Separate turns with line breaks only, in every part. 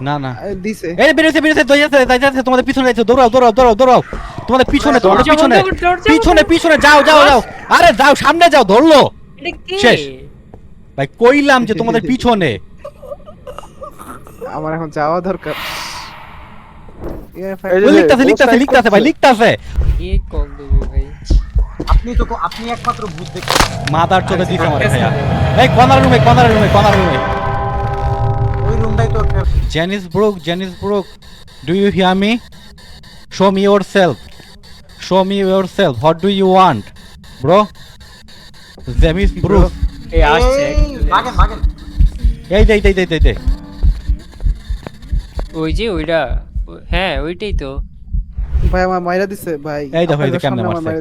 না না।
দিছে।
এই বেরিয়েছে বেরিয়েছে যাইছে যাইছে তোমাদের পিছনে যাইছে দৌড়াও দৌড়াও দৌড়াও দৌড়াও। তোমাদের পিছনে তোমাদের পিছনে পিছনে পিছনে যাও যাও যাও। আরে যাও সামনে যাও ধরলো? শেষ। ভাই কইলাম যে তোমাদের পিছনে।
আমার এখন যাওয়া দরকার।
লিখতাছে লিখতাছে লিখতাছে ভাই। লিখতাছে।
কে কল দেবে ভাই?
আপনি তো আপনি একমাত্র ভূত দেখতে
মাদার চোখে দিছে আমার ভাইয়া। এই কর্নার রুমে কর্নার রুমে কর্নার রুমে।
তো একটা
Janice Brooke, Janice Brooke, do you hear me? Show me yourself. Show me yourself. What do you want, bro? Janice Brooke.
এই আসছে
এই, ভাগেন ভাগেন
এই দে দে দে
ওই যে ওইটা হ্যাঁ ওইটাই তো
ভাই আমার মাইরা দিছে ভাই
এই দেখো, এই কেমনে মারছে।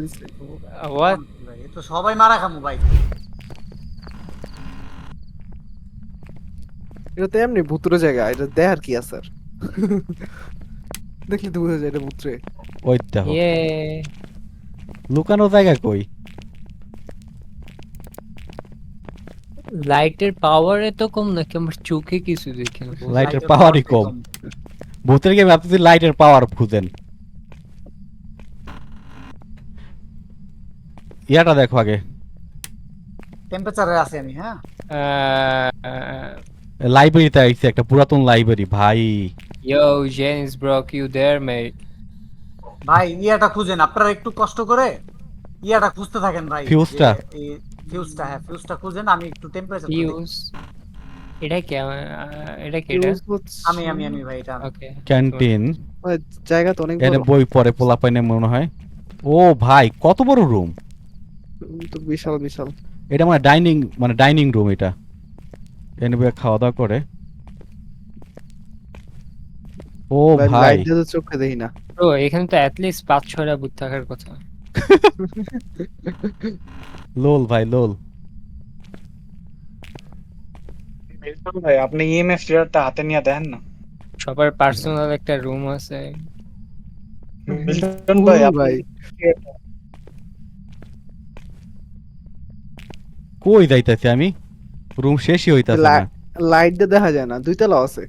হোয়াট
তো সবাই মারা খামু ভাই
এটা তো এমনি ভুতুরে জায়গা এটা দেখার কি আছে দেখলি তো বোঝা যায় এটা ভুতুরে।
ওই দেখো।
ইয়ে।
লুকানো জায়গা কই?
লাইটের পাওয়ার এত কম নাকি? আমার চোখে কিছু দেখি
লাইটের পাওয়ারই কম। ভূতের গেমে আপনি যদি লাইটের পাওয়ার খুঁজেন। ইয়াটা দেখো আগে।
টেম্পারেচারে আছে আমি হ্যাঁ?
লাইব্রেরিতে আইছে একটা পুরাতন লাইব্রেরি ভাই।
ইয়ো জেনিস ব্রক ইউ দেয়ার মেট
ভাই ইয়াটা খুঁজেন আপনারা একটু কষ্ট করে ইয়াটা খুঁজতে থাকেন ভাই।
ফিউজটা?
ফিউজটা হ্যাঁ ফিউজটা খুঁজেন আমি একটু টেম্পারেচার
ইউজ এটা কি এটা কি এটা?
আমি আমি আমি ভাই এটা
ওকে
ক্যান্টিন
জায়গা তো অনেক বড়।
বই পড়ে পোলা পাইনে মনে হয়। ও ভাই কত বড় রুম
তো বিশাল বিশাল।
এটা মানে ডাইনিং মানে ডাইনিং রুম এটা। এনে খাওয়া দাওয়া করে। ও
ভাই
ভাই।
লাইট দিয়ে তো চোখে দেখি না।
ব্রো এখানে তো অ্যাট লিস্ট পাঁচ ছয়টা বুথ থাকার কথা।
লোল ভাই লোল।
ভাই আপনি ইএমএফ রিডারটা হাতে নিয়ে দেখেন না?
সবার পার্সোনাল একটা রুম আছে।
মিল্টন ভাই
ভাই।
কই যাইতেছি আমি? রুম শেষই হইতাছে না।
লাইট দিয়ে দেখা যায় না দুইতলা আছে।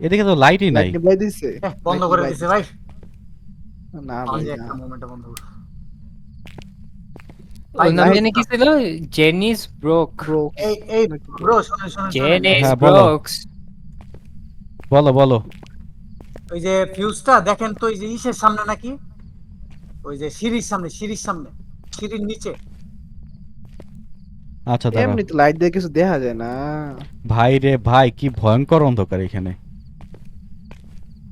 এদিকে তো লাইটই নাই।
লাইট নিভাই দিছে।
বন্ধ করে দিছে ভাই।
না ভাই
একটা মোমেন্টে বন্ধ। করছি।
ওর নাম
light-
জানি কি ছিল? জেনিস ব্রোক
এই এই ব্রো শুনুন শুনুন শুনুন।
জেনিস
হ্যাঁ,
ব্রোকস
বলো বলো।
ওই যে ফিউজটা দেখেন তো ওই যে ইসের সামনে নাকি? ওই যে সিঁড়ির সামনে সিঁড়ির সামনে সিঁড়ির নিচে।
আচ্ছা দাঁড়াও।
এমনি তো লাইট দিয়ে কিছু দেখা যায় না।
ভাই রে ভাই কি ভয়ঙ্কর অন্ধকার এখানে।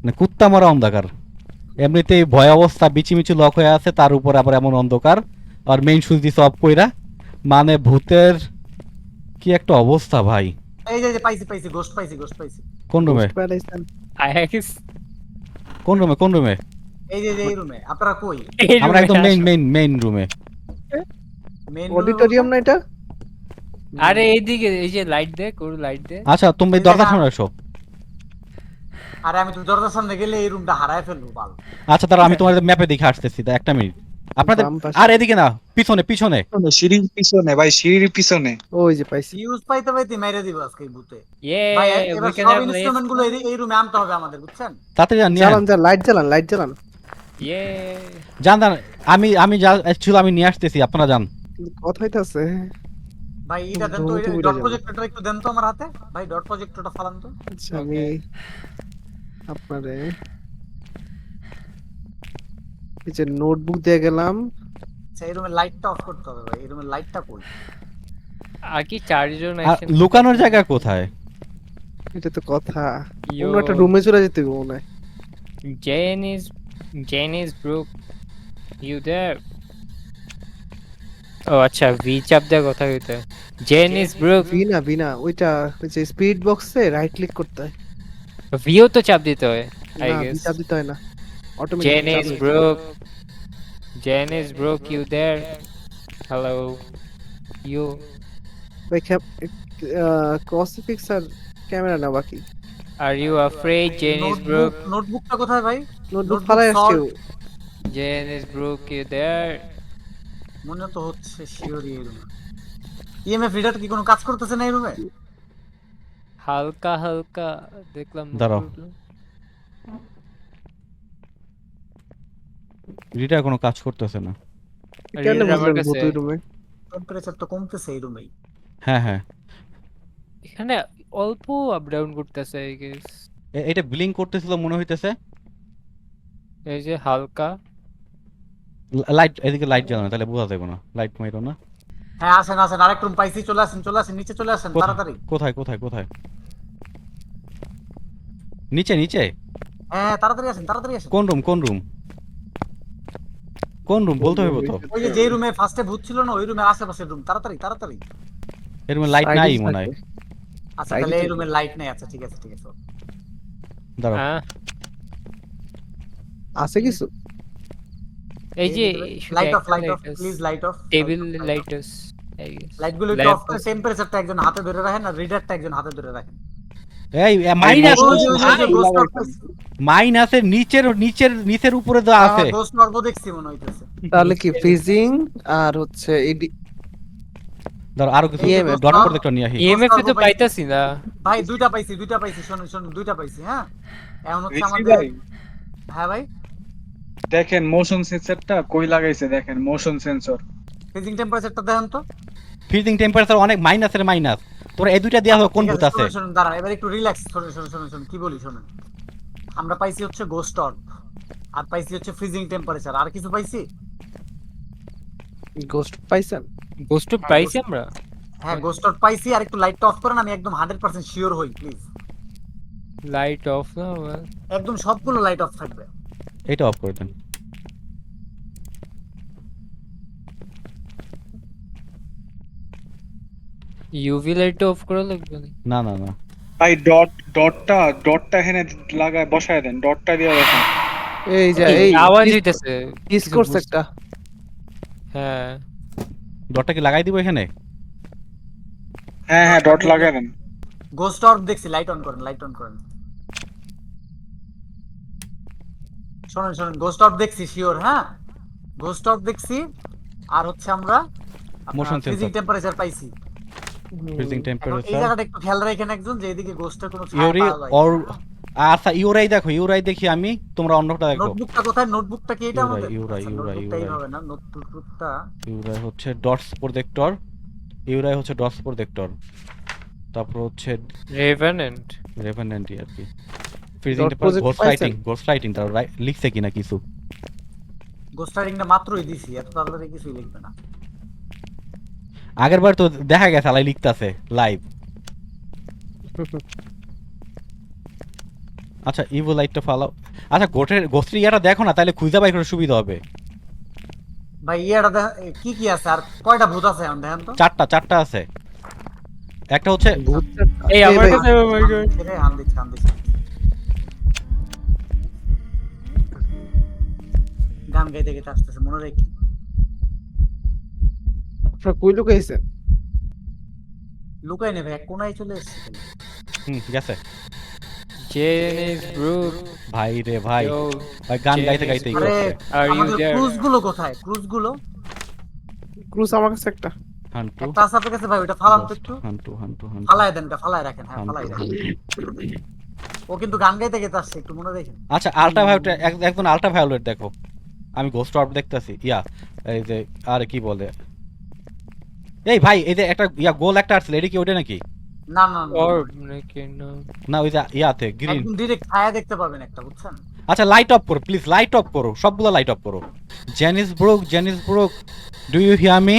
মানে কুত্তা মারা অন্ধকার। এমনিতেই ভয় অবস্থা বিচিমিচি লক হয়ে আছে তার উপর আবার এমন অন্ধকার। আর মেইন সুইচ দিছে অফ কইরা মানে ভূতের কি একটা অবস্থা ভাই।
এই যে পাইছি পাইছি গোস্ট পাইছি গোস্ট পাইছি।
কোন রুমে?
আই হ্যাভ
কোন রুমে কোন রুমে?
এই যে এই রুমে আপনারা কই?
আমরা একদম মেইন মেইন মেইন রুমে
মেইন
অডিটোরিয়াম না এটা?
আরে এইদিকে এই যে লাইট দে কোর লাইট দে।
আচ্ছা তুমি দরজা সামনে আসো।
আরে আমি তো দরজার সামনে গেলে এই রুমটা হারায় ফেলব বাল।
আচ্ছা তারা আমি তোমাদের ম্যাপে দেখে আসতেছি তা একটা মিনিট আপনাদের আর এদিকে না পিছনে পিছনে।
সিঁড়ির পিছনে ভাই সিঁড়ির পিছনে।
ওই যে পাইছি।
ইউজ পাইতে পাইতে মেরে দিব আজকে ভূতে
ইয়ে
ভাই এবার সব ইনস্ট্রুমেন্টগুলো এই- রুমে আনতে হবে আমাদের বুঝছেন?
তাতে যান নিয়ে
জ্বালান যা লাইট জ্বালান লাইট জ্বালান।
ইয়ে
যান যান আমি আমি যা ছিল আমি নিয়ে আসতেছি আপনারা যান।
কথা হইতাছে।
ভাই এটা দেন তো ডট। প্রজেক্টরটা একটু দেন তো আমার হাতে। ভাই ডট প্রজেক্টরটা ফালান তো।
আচ্ছা আমি আপনারে এই যে নোটবুক দিয়ে গেলাম।
আচ্ছা এই রুমের লাইটটা অফ করতে হবে ভাই এই রুমের লাইটটা কই?
আর কি চারজন আছেন
লুকানোর জায়গা কোথায়?
এটা তো কথা. অন্য একটা রুমে চলে যেতে হবে মনে হয়।
জেনিস জেনিস ব্রুক ইউ দেয়ার ও আচ্ছা ভি চাপ দেওয়ার কথা হইতে। জেনিস ব্রুক
বিনা বিনা ওইটা ওই যে স্পিড বক্সে রাইট ক্লিক করতে হয়।
ভিও তো চাপ দিতে হয় আই গেস
বিচার দিতে হয় না। Automatic
Janice Brook Janice Brook you there hello you
ভাই ক্যাপ ক্রসিফিক্স আর ক্যামেরা না বাকি।
Are you afraid Janice Brook
notebook নোটবুকটা কোথায় ভাই?
নোটবুক ফালাই আসছে
solved.
Janice Brook you there
মনে তো হচ্ছে শিওরই এই রুমে ইএমএফ রিডার কি কোনো কাজ করতেছে না এই রুমে
হালকা হালকা দেখলাম
দাঁড়াও। রিটা কোনো কাজ করতেছে না।
কেন
আমার কাছে
ভূত রুমে
টেম্পারেচার তো কমতেছে এই রুমেই
হ্যাঁ হ্যাঁ।
এখানে অল্প আপ ডাউন করতেছে আই গেস
এটা ব্লিং করতেছিল মনে হইতেছে।
এই যে হালকা।
লাইট এদিকে লাইট জ্বালানো তাহলে বোঝা যাবে না। লাইট মাইরো না।
হ্যাঁ আসেন আসেন আরেক রুম পাইছি চলে আসেন চলে আসেন নিচে চলে আসেন তাড়াতাড়ি।
কোথায় কোথায় কোথায়? নিচে নিচে?
হ্যাঁ তাড়াতাড়ি আসেন তাড়াতাড়ি আসেন।
কোন রুম কোন রুম কোন রুম বলতে হবে তো।
ওই যে যেই রুমে ফার্স্টে ভূত ছিল না ওই রুমের আশেপাশের রুম তাড়াতাড়ি তাড়াতাড়ি।
এর মধ্যে লাইট নাই মনে হয়।
আচ্ছা তাহলে এই রুমের লাইট নাই। আচ্ছা ঠিক আছে ঠিক আছে।
দাঁড়াও।
হ্যাঁ।
আছে কিছু?
এই যে
light off light off please light off
table লাইটগুলো
অফ করে একজন হাতে ধরে রাখেন আর রিডারটা একজন হাতে ধরে রাখেন।
এই। মাইনাসের নিচের নিচের নিচের উপরে দেওয়া
হ্যাঁ,
আছে।
দেখছি মনে হইতেছে।
তাহলে কি ফ্রিজিং আর হচ্ছে এডি
দাঁড়াও আরও কিছু
EMF
ডট
না?
প্রোটেক্টর নিয়ে আসি।
ইএমএফ এ তো
পাইছি।
পাইতাছি না।
ভাই দুইটা পাইছি দুইটা পাইছি শুনুন শুনুন দুইটা পাইছি হ্যাঁ? এমন হচ্ছে আমাদের
ভাই।
হ্যাঁ ভাই?
দেখেন মোশন সেন্সরটা কই লাগাইছে দেখেন মোশন সেন্সর
ফ্রিজিং টেম্পারেচারটা দেখেন তো।
ফ্রিজিং টেম্পারেচার অনেক মাইনাসের মাইনাস তোরা এই দুইটা দেওয়া কোন ভূত আছে
শুনুন, শুনুন দাঁড়ান এবার একটু রিল্যাক্স শুনুন শুনুন শুনুন শুনুন কি বলি শুনুন। আমরা পাইছি হচ্ছে গোস্ট অর্ব আর পাইছি হচ্ছে ফ্রিজিং টেম্পারেচার আর কিছু পাইছি?
গোস্ট পাইছেন?
গোস্ট পাইছি আমরা।
হ্যাঁ গোস্ট অর্ব পাইছি আর একটু লাইটটা অফ করেন আমি একদম 100% শিওর হই প্লিজ
লাইট অফ না
একদম সবগুলো লাইট অফ থাকবে।
এটা অফ করে দেন।
ইউভি লাইট অফ করা লাগবে না
না না না।
ভাই ডট ডটটা ডটটা এখানে লাগায় বসায় দেন ডটটা দিয়ে দেখেন
এই যে
এই আওয়াজ হইতাছে
কিস করছে একটা।
হ্যাঁ।
ডটটা কি লাগাই দিব এখানে?
হ্যাঁ হ্যাঁ ডট লাগায় দেন।
গোস্ট অর্ব দেখছি লাইট অন করেন লাইট অন করেন। শুনুন শুনুন গোস্ট অর্ব দেখছি শিওর হ্যাঁ? গোস্ট অর্ব দেখছি আর হচ্ছে আমরা
Motion
ফ্রিজিং টেম্পারেচার পাইছি।
ফ্রিজিং
এখন এই জায়গাটা একটু খেয়াল রাখেন একজন যে এদিকে গোস্টের কোনো ছায়া
ইউরি অর আচ্ছা ইউরাই দেখো ইউরাই দেখি আমি তোমরা অন্যটা দেখো।
নোটবুকটা কোথায়? নোটবুকটা কি এটা আমাদের?
ইউরা,
আচ্ছা,
ইউরা,
নোটবুকটা
ইউরা।
এইভাবে না নোটবুকটা
ইউরাই হচ্ছে ডটস প্রোটেক্টর ইউরাই হচ্ছে ডটস প্রোটেক্টর তারপর হচ্ছে
রেভেনেন্ট
রেভেনেন্টই আর কি। Temperature
project
writing ghost writing তার লিখছে কিনা কিছু?
গোস্ট মাত্রই দিছি এত তাড়াতাড়ি কিছুই লিখবে না।
আগের বার তো দেখা গেছে আলাই লিখতাছে লাইভ আচ্ছা ইভো লাইটটা ফালাও আচ্ছা গোটের গোস্টের ইয়াটা দেখো না তাহলে খুঁজে বাই করে সুবিধা হবে।
ভাই ইয়েটা কি কি আছে? আর কয়টা ভূত আছে এখন দেখেন তো?
চারটা চারটা আছে। একটা হচ্ছে
ভূত
এই আমার
ভাই,
কাছে
গান গাইতে গাইতে আসতেছে মনে রেখে
আপনারা কই লুকাইছেন
লুকাই নেবে এক কোনায় চলে এসেছে।
হুম গেছে
জেনিস ব্রুক
ভাই রে ভাই ভাই গান গাইতে
is
গাইতেই
আরে
there?
ক্রুজগুলো কোথায়? ক্রুজগুলো
ক্রুজ আমার কাছে একটা।
হান্টু।
একটা আছে আপনার কাছে ভাই ওটা ফালান তো একটু।
হান্টু হান্টু হান্টু।
ফালায় দেন এটা ফালায় রাখেন হ্যাঁ ফালায়
হান্টু।
রাখেন ও কিন্তু গান গাইতে গাইতে আসছে একটু মনে রেখেন
আচ্ছা আলট্রা ভায়োলেট একজন আলট্রা ভায়োলেট দেখো। আমি গোস্ট অর্ব দেখতেছি ইয়া এই যে আরে কি বলে? এই ভাই এই যে একটা ইয়া গোল একটা আসলে এটা কি ওটা নাকি?
না না না
orb নাকি না
না ওই যে ইয়াতে গ্রিন
ডিরেক্ট ছায়া দেখতে পাবেন একটা বুঝছেন?
আচ্ছা লাইট অফ করো প্লিজ লাইট অফ করো সবগুলো লাইট অফ করো। Janice Brook Janice Brook do you hear me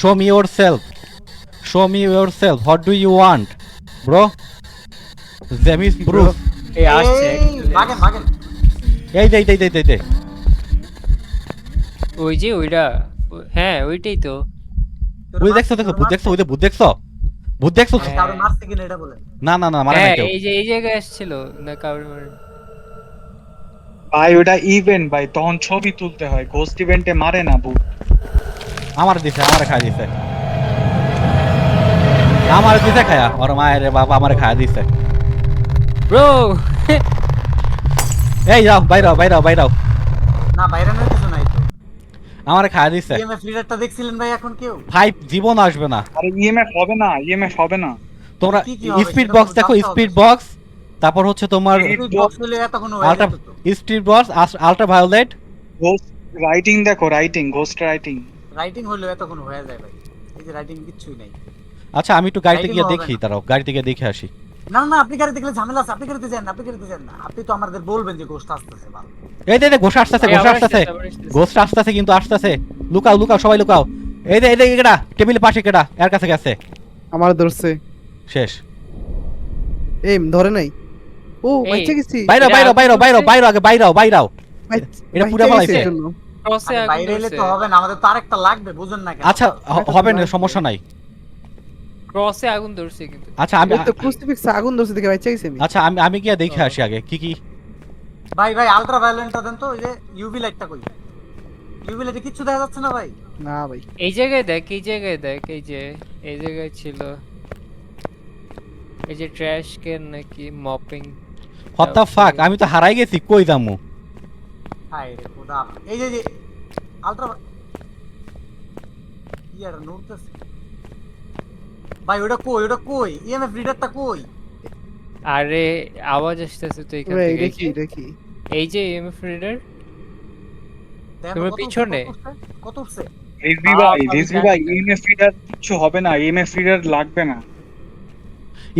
show me yourself show me yourself what do you want bro Janice Brook
এই আসছে
এই,
এই দে দে দে দে দে
ওই যে ওইটা হ্যাঁ ওইটাই তো।
ওই দেখছ দেখো ভূত দেখছ ওই যে ভূত দেখছ? ভূত দেখছ?
হ্যাঁ।
কারও মারছে কিনা এটা বলেন
না না না মানে না
হ্যাঁ
কেউ।
এই যে এই জায়গায় আসছিল না মারে-
ভাই ওটা ইভেন্ট ভাই তখন ছবি তুলতে হয় ঘোস্ট ইভেন্টে মারে না ভূত
আমার দিছে আমার খায় দিছে। আমার দিছে খায়া ওর মায়ের বাবা আমার খায়া দিছে।
ব্রো
এই যাও বাইরাও বাইরাও বাইরাও
না বাইরে নাই তো
আমার খায়া দিছে।
ইএমএফ লিডারটা দেখছিলেন ভাই এখন কেউ?
ভাই জীবন আসবে না।
আরে ইএমএফ হবে না ইএমএফ হবে না।
তোমরা স্পিড বক্স দেখো স্পিড বক্স তারপর হচ্ছে তোমার ultra speed box ultraviolet
ghost writing দেখো রাইটিং ঘোস্ট রাইটিং
রাইটিং হলে এতক্ষণ হয়ে যায় ভাই। এই যে রাইটিং কিচ্ছুই নাই।
আচ্ছা আমি একটু গাড়িতে গিয়ে দেখি
তারাও
দাঁড়াও গাড়িতে গিয়ে দেখে আসি।
না না আপনি গাড়ি দেখলে ঝামেলা আছে আপনি গাড়িতে যান আপনি গাড়িতে যান। না আপনি তো আমাদের বলবেন যে আসতেছে ভালো।
এই দে আসতেছে আসতেছে।
আসতেছে, আসতেছে।
ঘোষ আসতেছে কিন্তু আসতেছে। লুকাও লুকাও সবাই লুকাও। এই দে এই দে কেডা টেবিলের পাশে কেডা এর কাছে গেছে।
আমার ধরছে।
শেষ।
এই ধরে নাই। ও বাইচে গেছি।
বাইরো বাইরো বাইরো বাইরো? বাইরো আগে বাইরাও বাইরাও
বাইচ-
এটা পুরা ফলাইছে।
বাইরে এলে তো হবে না আমাদের তো আরেকটা লাগবে বুঝুন না
আচ্ছা হবে না সমস্যা নাই।
ক্রসে আগুন ধরছে কিন্তু।
আচ্ছা আমি
তো ক্রুসিফিক্স আগুন ধরছে দেখে বাইচে গেছি আমি
আচ্ছা আমি আমি গিয়ে দেখে আসি আগে কি কি?
ভাই ভাই আলট্রা ভায়োলেন্টটা দেন তো ওই যে ইউভি লাইটটা কই? ইউভি লাইটে কিচ্ছু দেখা যাচ্ছে না ভাই।
না ভাই।
এই জায়গায় দেখ এই জায়গায় দেখ এই যে এই জায়গায় ছিল। এই যে ট্র্যাশ ক্যান নাকি মপিং
হোয়াট দ্য ফাক আমি তো হারাই গেছি কই দামু
হাই রে খোদা এই যে যে আলট্রা ইয়ার নড়তেছে। ভাই ওটা কই? ওটা কই? ইএমএফ রিডারটা কই?
আরে আওয়াজ আসতেছে তো এখান থেকে।
দেখি দেখি।
এই যে এমএফ রিডার তোমার পিছনে?
কত উঠছে,
রিজভি ভাই রিজভি ভাই
না।
ইএমএফ রিডার কিছু হবে না ইএমএফ রিডার লাগবে না।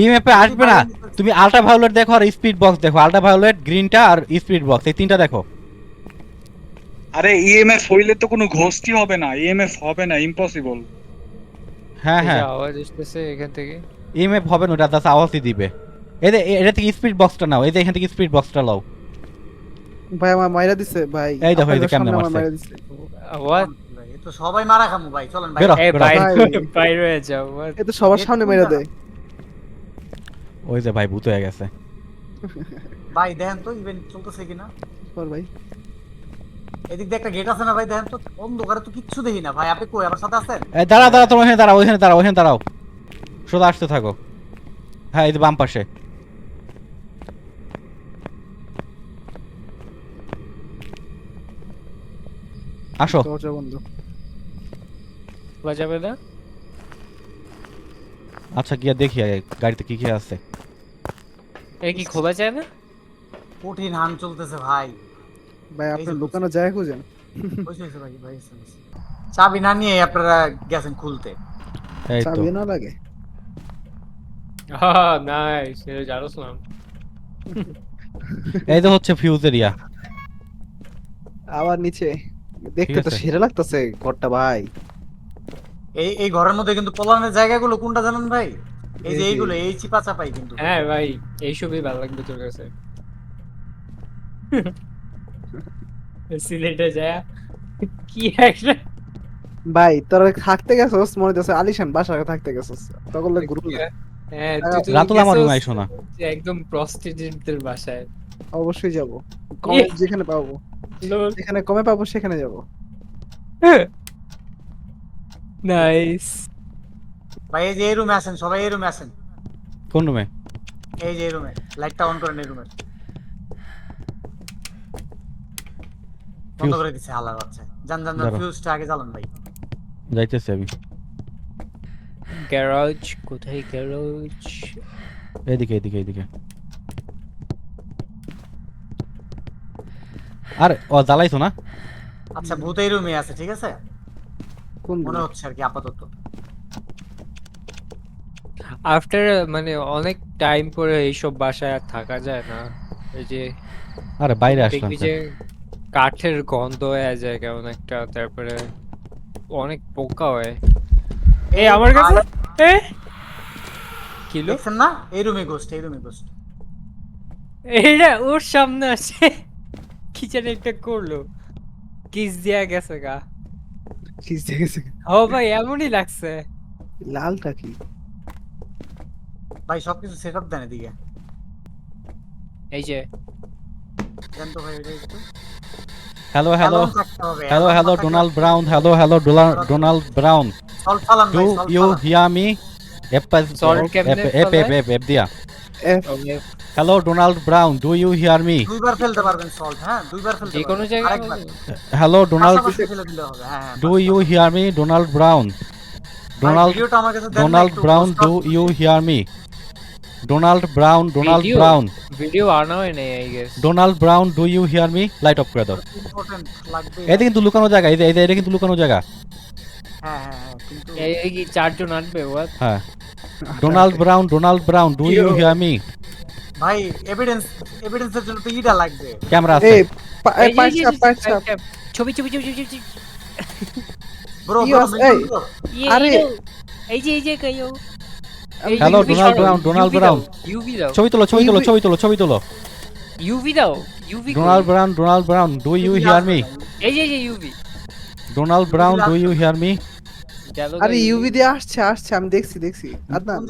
ইএমএফে আসবে না। তুমি আলট্রা ভায়োলেট দেখো আর স্পিড বক্স দেখো। আলট্রা ভায়োলেট গ্রিনটা আর স্পিড বক্স এই তিনটা দেখো।
আরে ইএমএফ হইলে তো কোনো ঘোস্টই হবে না। ইএমএফ হবে না ইম্পসিবল
হ্যাঁ হ্যাঁ।
আওয়াজ আসতেছে এখান থেকে।
ইএমএফ হবে না ওটা জাস্ট আওয়াজই দিবে। এই যে এটা থেকে স্পিড বক্সটা নাও এই যে এখান থেকে স্পিড বক্সটা লাও
ভাই আমার মাইরা দিছে। ভাই
এই দেখো, এই যে কেমনে মারছে।
এ তো সবাই মারা খামু ভাই চলেন ভাই।
এই।
ভাই।
বাইরে যাও what?
এ তো সবার সামনে
জায়গা?
দেয়।
ওই যে ভাই ভূত হয়ে গেছে।
ভাই দেখেন তো ইভেন্ট চলতেছে কিনা?
পর ভাই।
এদিক দিয়ে একটা গেট আছে না ভাই দেখেন তো অন্ধকারে তো কিচ্ছু দেখি না। ভাই আপনি কই আমার সাথে আছেন?
এই দাঁড়াও দাঁড়াও তোমার ওখানে দাঁড়াও ওখানে দাঁড়াও ওখানে দাঁড়াও। সোজা আসতে থাকো। হ্যাঁ এই বাম পাশে। আসো।
দরজা বন্ধ।
বাজাবে না?
আচ্ছা গিয়া দেখি আগে গাড়িতে কি কি আছে।
এ কি খোলা যায় না?
কঠিন হান চলতেছে ভাই।
ভাই
এই
আপনার লুকানো যায় খুঁজেন।
চাবি না নিয়ে আপনারা গেছেন খুলতে।
চাবি না লাগে?
নাইস
এই তো হচ্ছে ফিউজ এরিয়া
আবার নিচে। দেখতে তো। সেরা লাগতেছে ঘরটা ভাই।
এই এই ঘরের মধ্যে কিন্তু পলানের জায়গাগুলো কোনটা জানেন ভাই? এই যে
এই যে-
এইগুলো এই চিপা চাপাই কিন্তু।
হ্যাঁ ভাই এইসবই ভালো লাগবে তোর কাছে। সিলেটে যায়। কি একটা
ভাই তোরা থাকতে গেছস মনে হচ্ছে আলিশান বাসায় থাকতে গেছস। তখন গ্রুপ
হ্যাঁ
রাতুল আমার রুমে আইসো না
একদম প্রস্টিটিউটদের বাসায়।
অবশ্যই যাব। কমে
ইয়ে।
যেখানে পাবো। যেখানে কমে পাবো সেখানে যাব।
নাইস।
ভাই এই যে রুমে আছেন সবাই এই রুমে আছেন।
কোন রুমে?
এই যে রুমে লাইটটা অন করেন এই রুমের বন্ধ করে হালার বাচ্চা। জান জান ফিউজটা আগে জ্বালান ভাই।
যাইতেছি আমি।
গ্যারাজ কোথায় গ্যারাজ
এইদিকে এইদিকে এইদিকে আরে ও জ্বালাইছো না?
আচ্ছা ভূত এই রুমে আছে ঠিক আছে?
কোন
মনে হচ্ছে আর কি আপাতত।
আফটার মানে অনেক টাইম পরে এইসব বাসায় আর থাকা যায় না। এই যে
আরে বাইরে আসলাম
কাঠের গন্ধ হয়ে যায় কেমন একটা তারপরে অনেক পোকা হয়। এই আমার কাছে? এ? কিলো
দেখছেন না এই রুমে গোস্ট এই রুমে গোস্ট
এইটা ওর সামনে আছে। কি যেন একটা করল। কিস দিয়া গেছে গা।
ঠিক আছে
ও ভাই এমনই লাগছে।
লালটা কি?
ভাই সবকিছু সেট আপ দেন এদিকে।
এই যে।
দেন তো ভাই এটা একটু।
Hello hello hello hello Donald Brown hello hello Donald Brown do you. Hear me app এপ এপ এপ এপ দিয়া hello Donald Brown do you hear me
দুইবার ফেলতে পারবেন সল্ট হ্যাঁ? দুইবার ফেলতে
যে কোনো জায়গায়
হ্যালো ডোনাল্ড
হ্যাঁ, হ্যাঁ,
do you hear me Donald Brown Donald Donald Brown do you hear me Donald Brown Donald
Video?
Brown
video আনা হয় নাই I guess
Donald Brown do you hear me light off করে দাও এটা কিন্তু লুকানো জায়গা এই যে এই যে এটা কিন্তু লুকানো জায়গা।
হ্যাঁ হ্যাঁ হ্যাঁ কিন্তু
এই কি চারজন আসবে হোয়াট
হ্যাঁ। Donald Brown Donald Brown do you hear me
ভাই এভিডেন্স এভিডেন্সের জন্য তো ইটা লাগবে।
ক্যামেরা আছে।
এই পা- এই পাইট চাপ,
ছবি ছবি ছবি ছবি
ব্রো ব্রো
এই,
ইয়ে,
আরে।
এই যে এই যে কাইও
Hello, Donald Brown, Donald Brown.
UV দাও
ছবি তোলো ছবি তোলো ছবি তোলো ছবি তোলো
ইউভি দাও UV
Donald Brown Donald Brown do you hear me
এই যে যে UV
Donald Brown do you hear me
আরে ইউভি দিয়ে আসছে আসছে আমি দেখছি দেখছি আদনান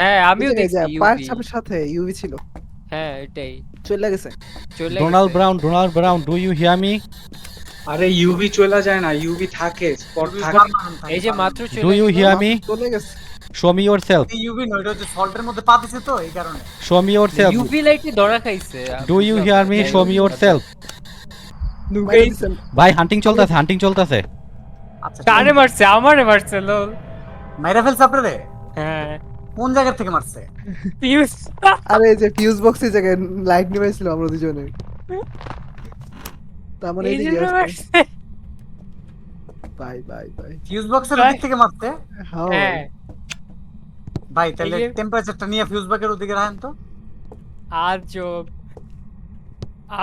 হ্যাঁ আমিও দেখছি ইউভি
চাপের সাথে ইউভি ছিল
হ্যাঁ এটাই
চলে গেছে
চলে
Donald Brown Donald Brown do you hear me
আরে ইউভি চলে যায় না ইউভি থাকে স্পট থাকে
এই যে মাত্র চলে
ডু ইউ হিয়ার মি
চলে গেছে
শো মি সেলফ
ইউভি নয় এটা হচ্ছে সল্টের মধ্যে পা দিছে তো এই কারণে।
Show me yourself
UV লাইটে ধরা খাইছে
do you hear me show me yourself ভাই হান্টিং চলতেছে হান্টিং চলতেছে।
আচ্ছা
কারে মারছে? আমারে মারছে লোল।
মাইরা ফেলছে আপনারে?
হ্যাঁ।
কোন জায়গা থেকে মারছে?
পিউস
আরে এই যে ফিউজ বক্সের জায়গায় লাইট নিভাইছিল আমরা দুজনে। তার মানে
এই। মারছে।
Bye bye bye.
ফিউজ বক্সের। দিক থেকে মারতে
হ্যাঁ।
ভাই তাহলে টেম্পারেচারটা নিয়ে ফিউজ বক্সের ওদিকে রাখেন তো।
আর আজব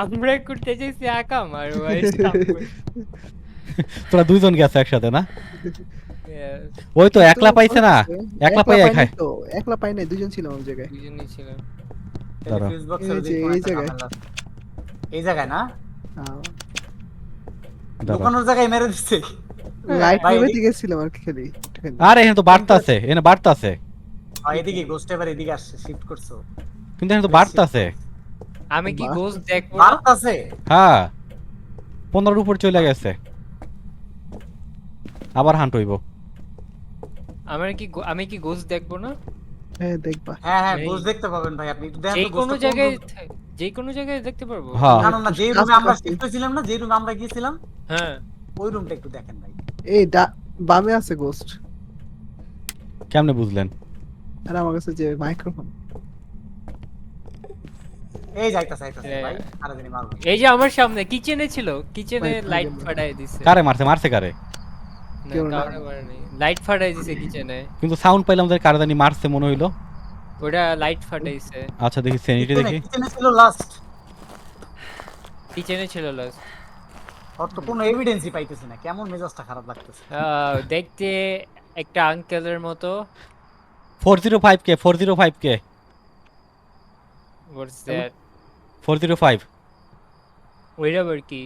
আমরা করতে চাইছি একা মার ভাই
তোরা দুইজন গেছে একসাথে না? ওই তো একলা পাইছে না? একলা পাই
পাইনি
খায়।
তো একলা পাই নাই দুজন ছিলাম ওই জায়গায়।
দুজনেই ছিলাম।
ফিউজ বক্সের
এই
ওদিকে
এই জায়গায়।
এই জায়গায় না?
হ্যাঁ।
দোকানের জায়গায় মেরে দিচ্ছে।
লাইট
ভাই,
গেছিলাম আর কি খালি।
আরে এখানে তো বাড়তাছে এখানে বাড়তাছে
আর এদিকে গোস্ট এবার এদিকে আসছে শিফট করছ।
কিন্তু এখানে তো বাড়তাছে
আমি কি
বাহ।
গোস দেখব? না?
ভারত আছে?
হ্যাঁ। পনেরোর উপর চলে গেছে। আবার হান্ট হইব।
আমার কি আমি কি গোস দেখব না?
হ্যাঁ দেখবা।
হ্যাঁ হ্যাঁ গোস্ট দেখতে পাবেন ভাই আপনি। একটু দেখেন
যে
তো
কোনো
গোস্টটা কোন
জায়গায় যে কোনো জায়গায় দেখতে পারব।
না যে রুমে আমরা শিফট হয়েছিলাম না যে রুমে আমরা গিয়েছিলাম
হ্যাঁ।
ওই রুমটা একটু দেখেন ভাই।
এই বামে আছে গোস্ট
কেমনে বুঝলেন?
আর আমার কাছে যে মাইক্রোফোন
এই যাইতাছে যাইতাছে
হ্যাঁ।
ভাই আরে জানি মারবো।
এই যে আমার সামনে কিচেনে ছিল? কিচেনে লাইট দিছে।
কারে মারছে? মারছে কারে।
লাইট ফাটাই দিছে কিচেনে
কিন্তু সাউন্ড পাইলাম যে কারে জানি মারছে মনে হইল।
ওটা লাইট ফাটাইছে।
আচ্ছা দেখি সেনিটি দেখি।
কিচেনে ছিল লাস্ট
কিচেনে ছিল লাস্ট
ওর তো কোনো এভিডেন্সই পাইতেছি না কেমন মেজাজটা খারাপ লাগতেছে।
দেখতে একটা আঙ্কেলের মতো।
ফোর জিরো ফাইভ কে ফোর জিরো ফাইভ কে।
What's that
four zero five.
ওইটা আবার কি?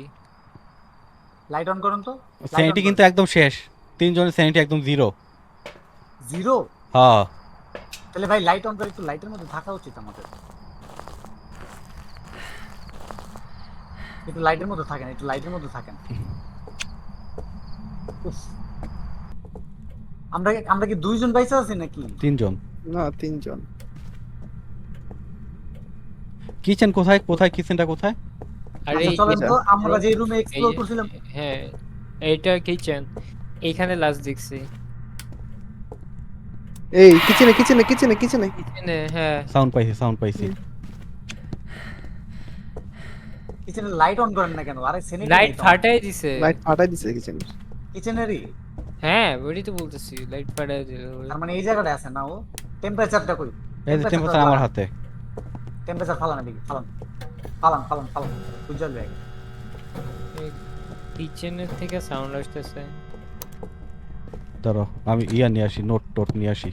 লাইট অন করুন তো।
সেনিটি কিন্তু একদম শেষ। তিনজনের সেনিটি একদম জিরো
জিরো
হ্যাঁ।
তাহলে ভাই লাইট অন করে একটু লাইটের মধ্যে থাকা উচিত আমাদের। একটু লাইটের মধ্যে থাকেন একটু লাইটের মধ্যে থাকেন। আমরা আমরা কি দুইজন বাইসে আছি নাকি?
তিনজন।
না তিনজন।
কিচেন কোথায়? কোথায়? কিচেনটা কোথায়?
আর
আচ্ছা, চলেন তো আমরা যে রুমে এক্সপ্লোর করছিলাম।
হ্যাঁ এইটা কিচেন। এইখানে লাস্ট দেখছি।
এই কিচেনে কিচেনে কিচেনে কিচেনে।
কিচেনে হ্যাঁ।
সাউন্ড পাইছি সাউন্ড পাইছি।
কিচেনে লাইট অন করেন না কেন? আরে সেনে
লাইট ফাটাই দিছে।
লাইট ফাটাই দিছে কিচেনে
কিচেনেরই?
হ্যাঁ ওইটাই তো বলতেছি লাইট ফাটাই দিল
তার মানে এই জায়গাটা আছে না ও? টেম্পারেচারটা কই?
এই যে টেম্পারেচার আমার হাতে।
টেম্পারেচার ফালান এদিকে ফালান। ফালান ফালান ফালান। উজ্জ্বল ব্যাগ
কিচেনের থেকে সাউন্ড আসতেছে।
ধরো আমি ইয়া নিয়ে আসি নোট টোট নিয়ে আসি।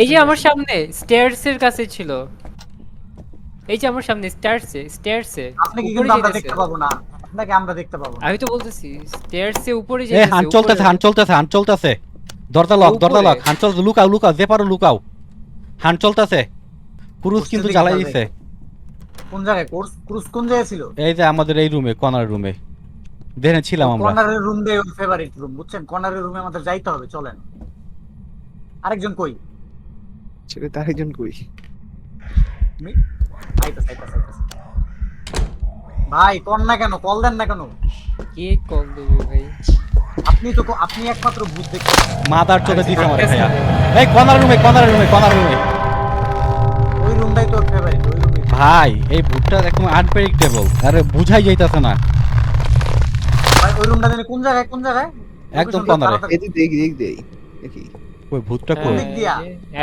এই যে আমার সামনে স্টেয়ারস এর কাছে ছিল। এই যে আমার সামনে স্টেয়ারস এ স্টেয়ারস এ
আপনি কি কিন্তু আমরা দেখতে পাবো না। আপনাকে আমরা দেখতে পাবো
আমি তো বলতেছি স্টেয়ারস এ উপরে
এ
যেতেছে
হান চলতেছে হান চলতেছে হান চলতেছে। দরজা লক দরজা লক। হান চল লুকাও লুকাও যে পারো লুকাও। হান চলতেছে। ক্রুজ কিন্তু জ্বালাই। দিছে।
কোন জায়গায়? কোর্স ক্রুজ কোন জায়গায় ছিল?
এই যে আমাদের এই রুমে কর্নার রুমে। দেখে ছিলাম আমরা।
কর্নারের রুম দিয়ে ওর ফেভারিট রুম বুঝছেন? কর্নারের রুমে আমাদের যাইতে হবে চলেন। আরেকজন কই?
ছেলে তার একজন কই?
মি- আইতাছে, আইতাছে, আইতাছে। ভাই কল না কেন? কল দেন না কেন?
কে কল দেবে ভাই?
আপনি তো আপনি একমাত্র ভূত দেখতে
মাদার চোখে দিছে আমার
আরে,
ভাইয়া। এই কর্নার রুমে কর্নার রুমে কর্নার রুমে
ও
ভাই এই ভূতটা একদম আনপ্রেডিক্টেবল আরে বুঝাই যাইতাছে না।
ভাই ওই রুমটা জানি কোন জায়গায় কোন জায়গায়?
একদম।
তাড়াতাড়ি।
এদিক দেখ দেখ দেই দেখি।
ওই ভূতটা
হ্যাঁ,
কই?
দিক দিয়া?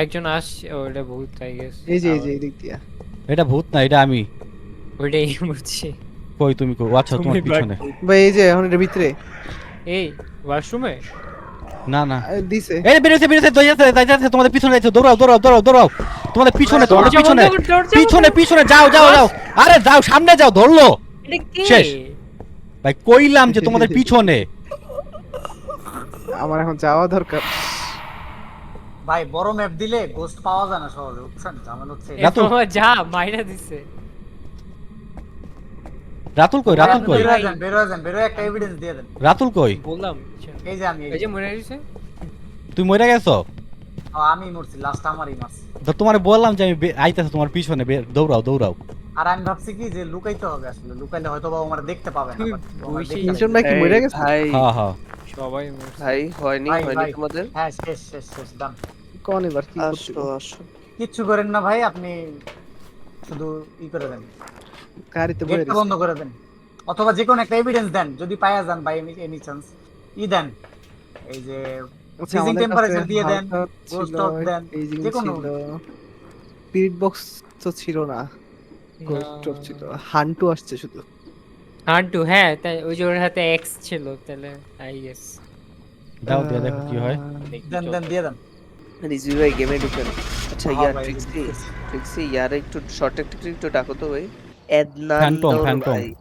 একজন আসছে ওটা ভূত আই গেস
এই যে এই যে এদিক দিয়া।
এটা ভূত না এটা আমি।
ওইটাই বুঝছি।
কই তুমি কই? আচ্ছা তোমার পিছনে।
ভাই এই যে এখন এর ভিতরে।
এই ওয়াশরুমে?
না না।
দিছে।
এই বেরিয়েছে বেরিয়েছে দৌড়াচ্ছে যাইতেছে তোমাদের পিছনে যাচ্ছে দৌড়াও দৌড়াও দৌড়াও দৌড়াও। তোমাদের পিছনে তোমাদের পিছনে পিছনে পিছনে যাও যাও যাও। আরে যাও সামনে যাও ধরলো? শেষ। ভাই কইলাম যে তোমাদের পিছনে।
আমার এখন যাওয়া দরকার।
ভাই বড় ম্যাপ দিলে গোস্ট পাওয়া যায় না সহজে বুঝছেন? ঝামেলা হচ্ছে।
রাতুল।
তোমার যা মাইরা দিছে।
রাতুল কই রাতুল কই?
বের হয়ে যান বের হয়ে যান বের হয়ে একটা এভিডেন্স দিয়ে দেন।
রাতুল কই?
বললাম
এই যে আমি এই
যে। মরে গেছে?
তুই মরে গেছো?
হ্যাঁ, আমি মরছি লাস্ট আমারই মারছি।
তো তোমার বললাম যে আমি আইতাছে তোমার পিছনে দৌড়াও দৌড়াও।
আর আমি ভাবছি কি যে লুকাইতে হবে আসলে লুকাইলে হয়তো বা আমার দেখতে পাবে না পাবে।
ভাই কি মরে গেছে?
ভাই
হ্যাঁ হ্যাঁ।
সবাই
ভাই হয়নি হয়নি তোমাদের?
হ্যাঁ শেষ শেষ শেষ ডান
কোন এবার কি
আসো।
কিচ্ছু করেন না ভাই আপনি শুধু ই করে দেন।
গাড়িতে বলে
গেটটা বন্ধ করে দেন। অথবা যে কোনো একটা এভিডেন্স দেন যদি পাওয়া যান বাই এনি চান্স ই দেন। এই যে
আচ্ছা আমাদের
temperature
কাছে
দিয়ে দেন,
ছিল,
torch দেন, যেকোনো।
ছিল। স্পিরিট বক্স তো ছিল না। গোস্ট টপ ছিল। হান্টু আসছে শুধু।
হান্টু হ্যাঁ তাই ওই যে ওর হাতে এক্স ছিল তাহলে আই গেস
দাও দিয়ে দেখো কি হয়।
দেন দেন দিয়ে দেন।
রিজভি ভাই গেমে ঢুকেন। আচ্ছা ইয়ার ট্রিক্সি ট্রিক্সি ইয়ার একটু শর্ট একটু একটু ডাকো তো ভাই। Ednando.
Pan Pong, Pan Pong.